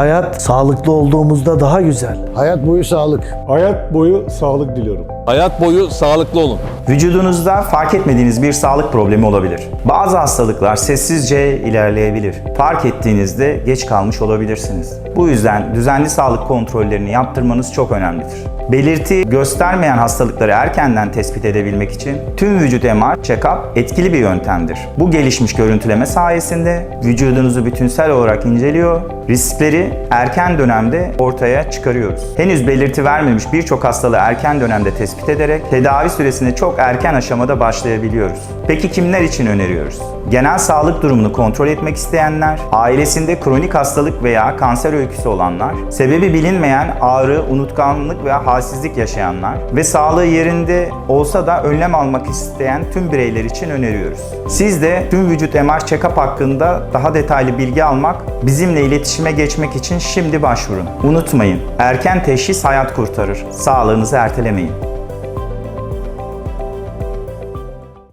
Hayat sağlıklı olduğumuzda daha güzel. Hayat boyu sağlık. Hayat boyu sağlık diliyorum. Hayat boyu sağlıklı olun. Vücudunuzda fark etmediğiniz bir sağlık problemi olabilir. Bazı hastalıklar sessizce ilerleyebilir. Fark ettiğinizde geç kalmış olabilirsiniz. Bu yüzden düzenli sağlık kontrollerini yaptırmanız çok önemlidir. Belirti göstermeyen hastalıkları erkenden tespit edebilmek için tüm vücut MR check-up etkili bir yöntemdir. Bu gelişmiş görüntüleme sayesinde vücudunuzu bütünsel olarak inceliyor, riskleri erken dönemde ortaya çıkarıyoruz. Henüz belirti vermemiş birçok hastalığı erken dönemde tespit ederek tedavi süresine çok erken aşamada başlayabiliyoruz. Peki kimler için öneriyoruz? Genel sağlık durumunu kontrol etmek isteyenler, ailesinde kronik hastalık veya kanser öyküsü olanlar, sebebi bilinmeyen ağrı, unutkanlık veya halsizlik yaşayanlar ve sağlığı yerinde olsa da önlem almak isteyen tüm bireyler için öneriyoruz. Siz de tüm vücut MR check-up hakkında daha detaylı bilgi almak, bizimle iletişime geçmek için şimdi başvurun. Unutmayın, erken teşhis hayat kurtarır. Sağlığınızı ertelemeyin.